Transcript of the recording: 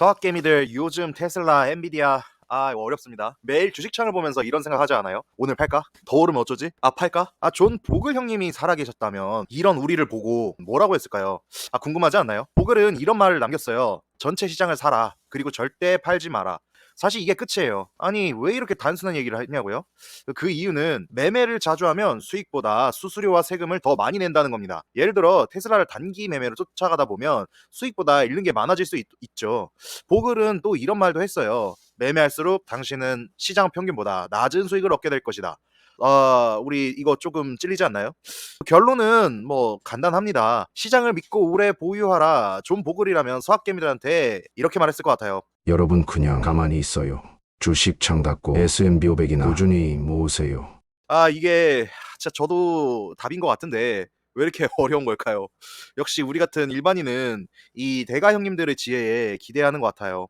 서학개미들 요즘 테슬라, 엔비디아 아 이거 어렵습니다. 매일 주식창을 보면서 이런 생각하지 않아요? 오늘 팔까? 더 오르면 어쩌지? 아 팔까? 아 존 보글 형님이 살아계셨다면 이런 우리를 보고 뭐라고 했을까요? 아 궁금하지 않나요? 보글은 이런 말을 남겼어요. 전체 시장을 사라. 그리고 절대 팔지 마라. 사실 이게 끝이에요. 아니 왜 이렇게 단순한 얘기를 했냐고요? 그 이유는 매매를 자주 하면 수익보다 수수료와 세금을 더 많이 낸다는 겁니다. 예를 들어 테슬라를 단기 매매로 쫓아가다 보면 수익보다 잃는 게 많아질 수 있, 죠 보글은 또 이런 말도 했어요. 매매할수록 당신은 시장 평균보다 낮은 수익을 얻게 될 것이다. 아, 우리 이거 조금 찔리지 않나요? 결론은 뭐 간단합니다. 시장을 믿고 오래 보유하라. 존 보글이라면 서학개미들한테 이렇게 말했을 것 같아요. 여러분 그냥 가만히 있어요. 주식 창 닫고 S&P 500이나 꾸준히 모으세요. 아, 이게 진짜 저도 답인 것 같은데 왜 이렇게 어려운 걸까요? 역시 우리 같은 일반인은 이 대가 형님들의 지혜에 기대하는 것 같아요.